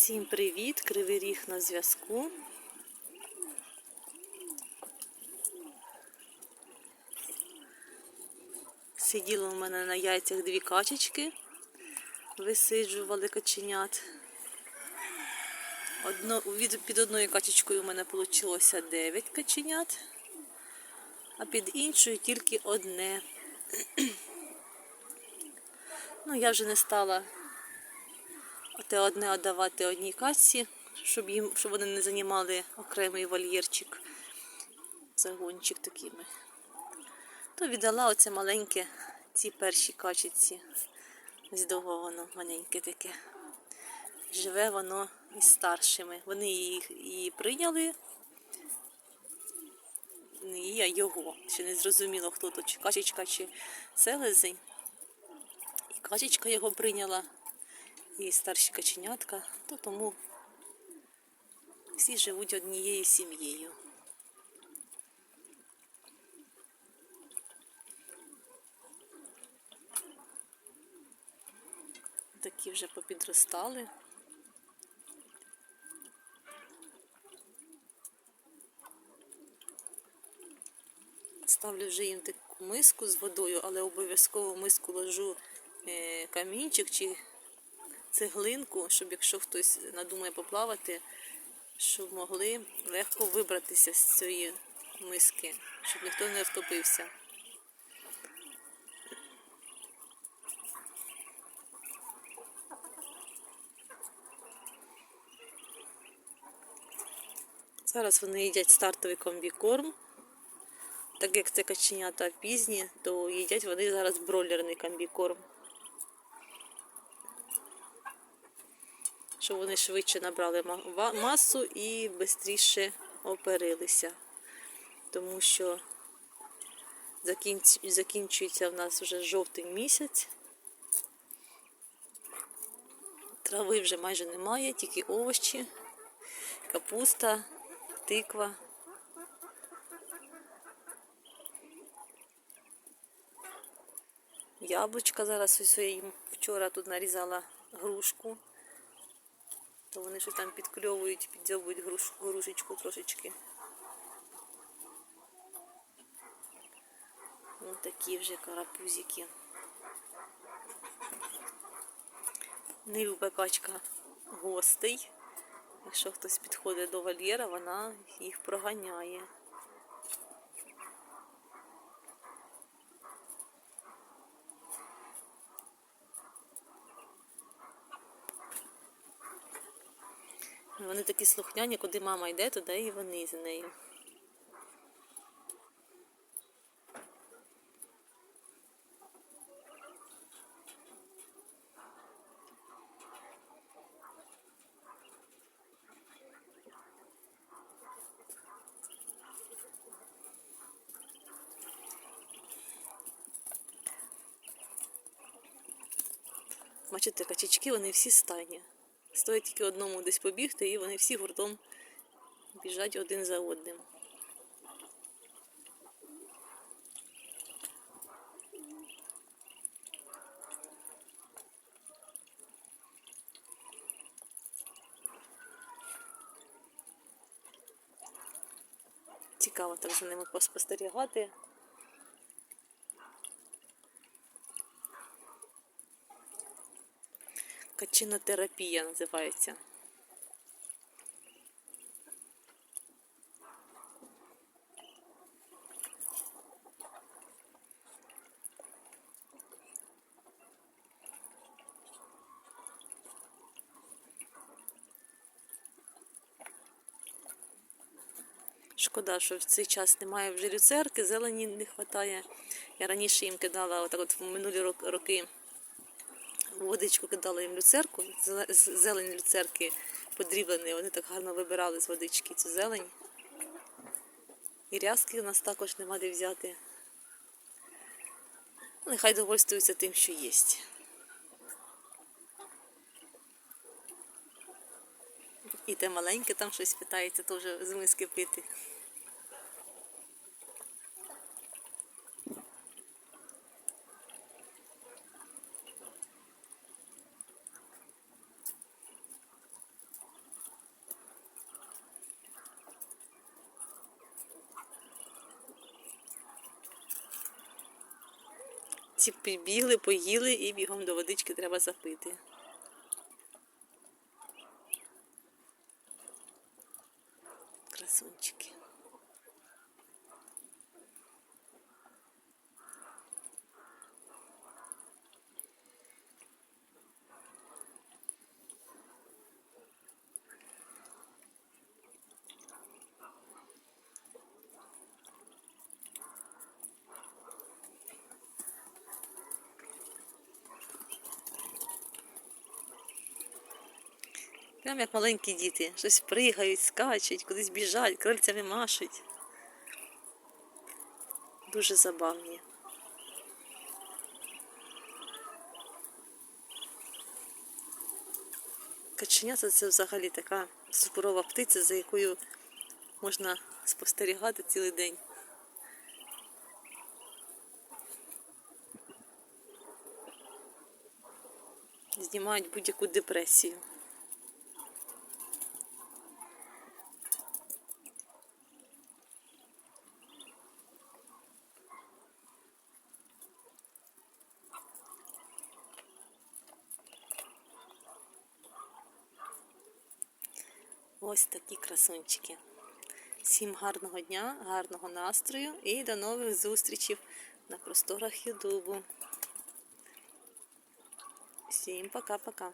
Всім привіт! Кривий ріг на зв'язку. Сиділо в мене на яйцях дві качечки, висиджували каченят. Одно, від, під одною качечкою у мене вийшло 9 каченят, а під іншою тільки одне. Ну, я вже не стала те одне віддавати одній качці, щоб їм, щоб вони не займали окремий вольєрчик, загончик такими. То віддала оце маленьке, ці перші качиці. Воно маленьке таке. Живе воно із старшими. Вони її, її прийняли. Не її, а його. Ще не зрозуміло, хто то, чи качечка, чи селезень. І качечка його прийняла і старші каченятка, то тому всі живуть однією сім'єю. Такі вже попідростали. Ставлю вже їм таку миску з водою, але обов'язково миску ложу е, камінчик чи цеглинку, щоб якщо хтось надумає поплавати, щоб могли легко вибратися з цієї миски, щоб ніхто не втопився. Зараз вони їдять стартовий комбікорм. Так як це каченята пізні, то їдять вони зараз бройлерний комбікорм. Щоб вони швидше набрали масу і швидше оперилися. Тому що закінчується в нас вже жовтий місяць. Трави вже майже немає, тільки овочі, капуста, тиква. Яблучка зараз ось вчора тут нарізала грушку то вони щось там підкльовують, підзьобують груш, грушечку трошечки. Ось такі вже карапузики. Не любить качка гостей. Якщо хтось підходить до вольєра, вона їх проганяє. Вони такі слухняні, куди мама йде, туди і вони з нею. Бачите, качечки, вони всі стайні. Стоїть тільки одному десь побігти, і вони всі гуртом біжать один за одним. Цікаво так за ними поспостерігати. Качинотерапія називається. Шкода, що в цей час немає вже люцерки, зелені не вистачає. Я раніше їм кидала отак от в минулі роки водичку кидала їм люцерку, зелень люцерки подріблені, вони так гарно вибирали з водички цю зелень. І рязки у нас також нема де взяти. Нехай довольствуються тим, що є. І те маленьке там щось питається теж з миски пити. Ці підбігли, поїли і бігом до водички треба запити. Красунчики. Прям як маленькі діти. Щось пригають, скачуть, кудись біжать, крильцями машуть. Дуже забавні. Каченята це взагалі така суперова птиця, за якою можна спостерігати цілий день. Знімають будь-яку депресію. Ось такі красунчики. Всім гарного дня, гарного настрою і до нових зустрічей на просторах Ютубу. Всім пока-пока.